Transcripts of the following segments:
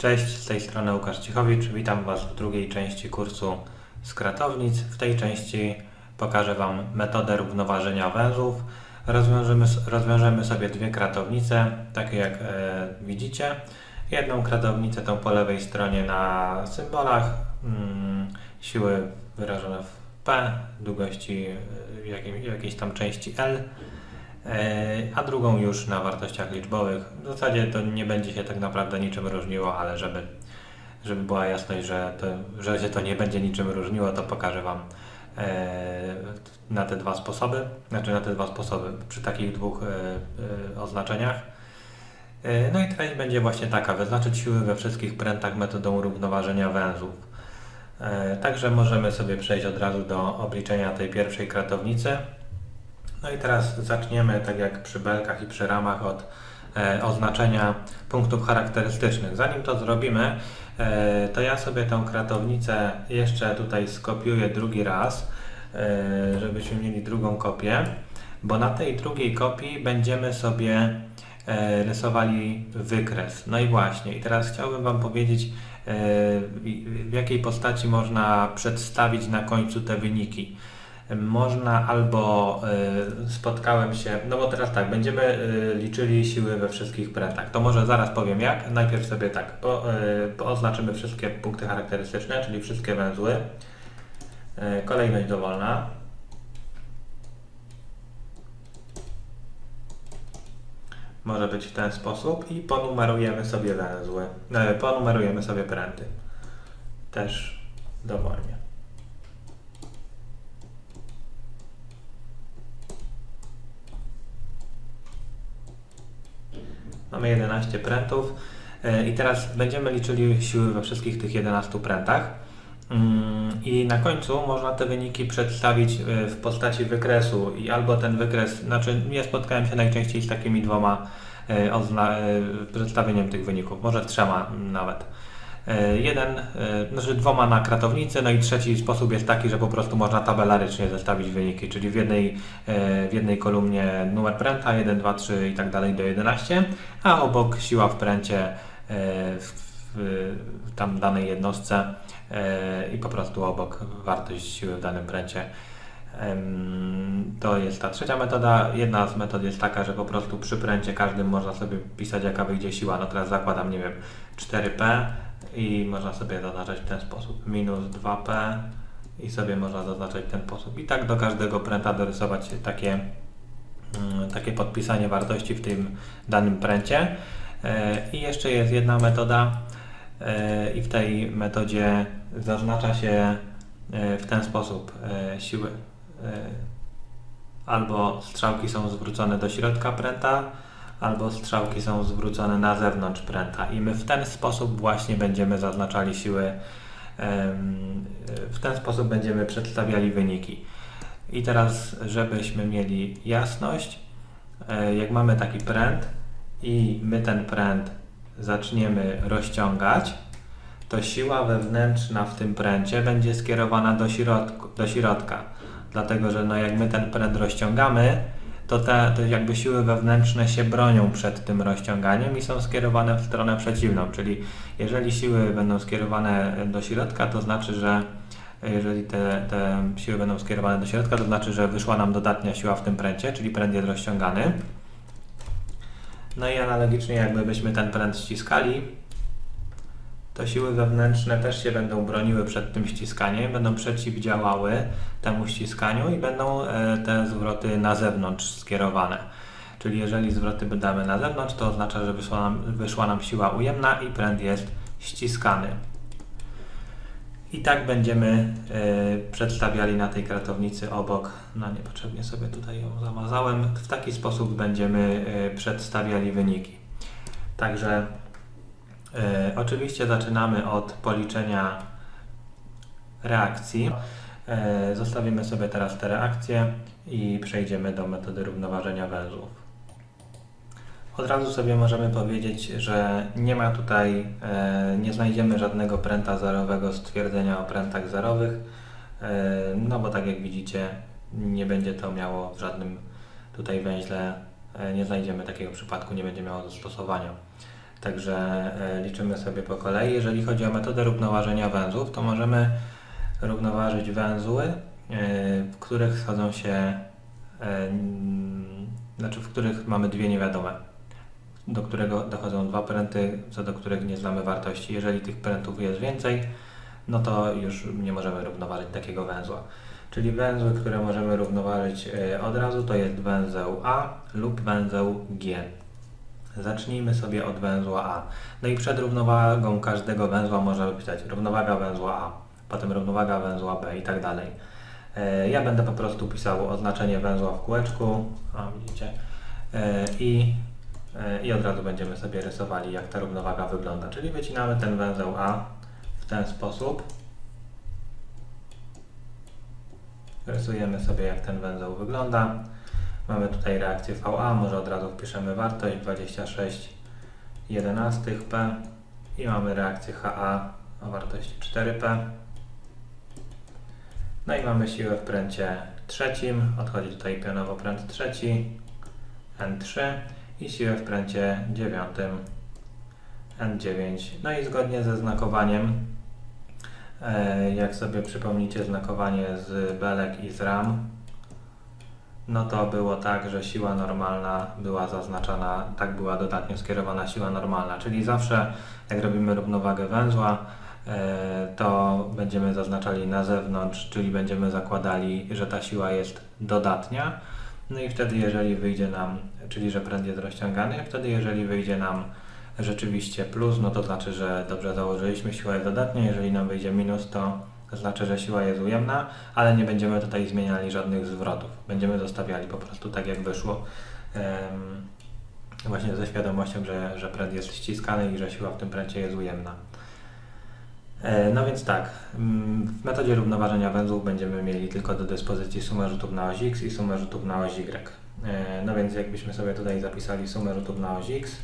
Cześć, z tej strony Łukasz Cichowicz. Witam Was w drugiej części kursu z kratownic. W tej części pokażę Wam metodę równoważenia węzłów. Rozwiążemy, rozwiążemy sobie dwie kratownice, takie jak e, widzicie. Jedną kratownicę tą po lewej stronie na symbolach, mm, siły wyrażone w P, długości e, jakiej, jakiejś tam części L. E, a drugą już na wartościach liczbowych. W zasadzie to nie będzie się tak naprawdę niczym różniło, ale żeby, żeby była jasność, że, to, że się to nie będzie niczym różniło, to pokażę Wam e, na te dwa sposoby, znaczy na te dwa sposoby przy takich dwóch e, oznaczeniach. No i treść będzie właśnie taka, wyznaczyć siły we wszystkich prętach metodą równoważenia węzłów. Także możemy sobie przejść od razu do obliczenia tej pierwszej kratownicy. No i teraz zaczniemy, tak jak przy belkach i przy ramach, od e, oznaczenia punktów charakterystycznych. Zanim to zrobimy, e, to ja sobie tę kratownicę jeszcze tutaj skopiuję drugi raz, e, żebyśmy mieli drugą kopię, bo na tej drugiej kopii będziemy sobie e, rysowali wykres. No i właśnie, i teraz chciałbym Wam powiedzieć, e, w- w jakiej postaci można przedstawić na końcu te wyniki można albo y, spotkałem się, no bo teraz tak, będziemy y, liczyli siły we wszystkich prętach. To może zaraz powiem jak. Najpierw sobie tak, po, y, oznaczymy wszystkie punkty charakterystyczne, czyli wszystkie węzły. Kolejność dowolna. Może być w ten sposób i ponumerujemy sobie węzły. Ponumerujemy sobie pręty. Też dowolnie. Mamy 11 prętów e, i teraz będziemy liczyli siły we wszystkich tych 11 prętach. Mm, I na końcu można te wyniki przedstawić e, w postaci wykresu i albo ten wykres, znaczy ja spotkałem się najczęściej z takimi dwoma e, przedstawieniem tych wyników, może trzema mm, nawet. E, Jeden, e, znaczy dwoma na kratownicy, no i trzeci sposób jest taki, że po prostu można tabelarycznie zestawić wyniki, czyli w jednej, e, w jednej kolumnie numer pręta 1, 2, 3 i tak dalej do 11, a obok siła w pręcie w, w tam danej jednostce i po prostu obok wartość siły w danym pręcie. To jest ta trzecia metoda. Jedna z metod jest taka, że po prostu przy pręcie każdym można sobie pisać jaka wyjdzie siła. No teraz zakładam, nie wiem, 4P i można sobie zaznaczać w ten sposób. Minus 2P i sobie można zaznaczać ten sposób. I tak do każdego pręta dorysować takie, mm, takie podpisanie wartości w tym danym pręcie. E, I jeszcze jest jedna metoda e, i w tej metodzie zaznacza się e, w ten sposób siły. Albo strzałki są zwrócone do środka pręta, albo strzałki są zwrócone na zewnątrz pręta. I my w ten sposób właśnie będziemy zaznaczali siły, w ten sposób będziemy przedstawiali wyniki. I teraz, żebyśmy mieli jasność, e, jak mamy taki pręt i my ten pręt zaczniemy rozciągać, to siła wewnętrzna w tym pręcie będzie skierowana do, środku, do środka. Dlatego, że no jak my ten pręt rozciągamy, to te, te jakby siły wewnętrzne się bronią przed tym rozciąganiem i są skierowane w stronę przeciwną. Czyli jeżeli siły będą skierowane do środka, to znaczy, że jeżeli te, te siły będą skierowane do środka, to znaczy, że wyszła nam dodatnia siła w tym pręcie, czyli pręt jest rozciągany. No i analogicznie jakby byśmy ten pręt ściskali, to siły wewnętrzne też się będą broniły przed tym ściskaniem, będą przeciwdziałały temu ściskaniu i będą e, te zwroty na zewnątrz skierowane. Czyli jeżeli zwroty damy na zewnątrz, to oznacza, że wyszła nam, wyszła nam siła ujemna i pręt jest ściskany. I tak będziemy e, przedstawiali na tej kratownicy obok, no niepotrzebnie sobie tutaj ją zamazałem, w taki sposób będziemy e, przedstawiali wyniki. Także e, oczywiście zaczynamy od policzenia reakcji. E, Zostawimy sobie teraz te reakcje i przejdziemy do metody równoważenia węzłów. Od razu sobie możemy powiedzieć, że nie ma tutaj, e, nie znajdziemy żadnego pręta zerowego stwierdzenia o prętach zerowych, no bo tak jak widzicie, nie będzie to miało w żadnym tutaj węźle, nie znajdziemy takiego przypadku, nie będzie miało zastosowania. Także e, liczymy sobie po kolei. Jeżeli chodzi o metodę równoważenia węzłów, to możemy równoważyć węzły, e, w których schodzą się, e, znaczy w których mamy dwie niewiadome, do którego dochodzą dwa pręty, co do których nie znamy wartości. Jeżeli tych prętów jest więcej, no to już nie możemy równoważyć takiego węzła. Czyli węzły, które możemy równoważyć od razu, to jest węzeł A lub węzeł G. Zacznijmy sobie od węzła A. No i przed równowagą każdego węzła możemy pisać równowaga węzła A, potem równowaga węzła B i tak dalej. E, Ja będę po prostu pisał oznaczenie węzła w kółeczku, o, widzicie, E, i, e, i od razu będziemy sobie rysowali jak ta równowaga wygląda. Czyli wycinamy ten węzeł A w ten sposób. Rysujemy sobie jak ten węzeł wygląda. Mamy tutaj reakcję VA, może od razu wpiszemy wartość 26 p i mamy reakcję HA o wartości 4P. No i mamy siłę w pręcie trzecim, odchodzi tutaj pionowo pręt trzeci, N3 i siłę w pręcie dziewiątym, N9. No i zgodnie ze znakowaniem, e, jak sobie przypomnicie znakowanie z belek i z ram, no to było tak, że siła normalna była zaznaczona, tak była dodatnio skierowana siła normalna, czyli zawsze jak robimy równowagę węzła, e, to będziemy zaznaczali na zewnątrz, czyli będziemy zakładali, że ta siła jest dodatnia. No i wtedy, jeżeli wyjdzie nam, czyli że pręt jest rozciągany, wtedy jeżeli wyjdzie nam rzeczywiście plus, no to znaczy, że dobrze założyliśmy, siła jest dodatnia, jeżeli nam wyjdzie minus, to znaczy, że siła jest ujemna, ale nie będziemy tutaj zmieniali żadnych zwrotów. Będziemy zostawiali po prostu tak, jak wyszło. Właśnie ze świadomością, że, że jest ściskany i że siła w tym pręcie jest ujemna. E, No więc tak, mm, w metodzie równoważenia węzłów będziemy mieli tylko do dyspozycji sumę rzutów na oś x i sumę rzutów na oś y. E, No więc jakbyśmy sobie tutaj zapisali sumę rzutów na oś x,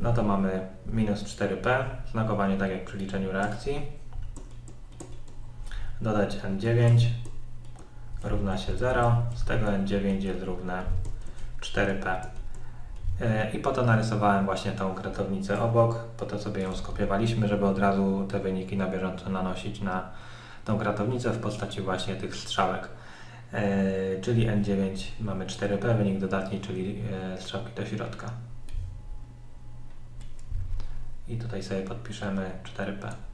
no to mamy minus 4p, znakowanie tak jak przy liczeniu reakcji. Dodać n9 równa się 0, z tego n9 jest równe 4p. E, I po to narysowałem właśnie tą kratownicę obok, po to sobie ją skopiowaliśmy, żeby od razu te wyniki na bieżąco nanosić na tą kratownicę w postaci właśnie tych strzałek. E, Czyli N9 mamy 4P, wynik dodatni, czyli e, strzałki do środka. I tutaj sobie podpiszemy 4P.